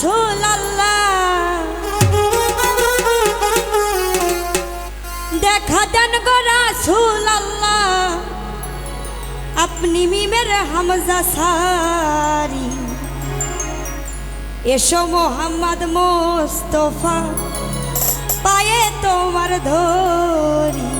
রাসূল দেখা দেন গো রাসূল আপনি মিমের হামজা সারি। এসো মোহাম্মদ মোস্তফা, পায়ে তোমার ধরি।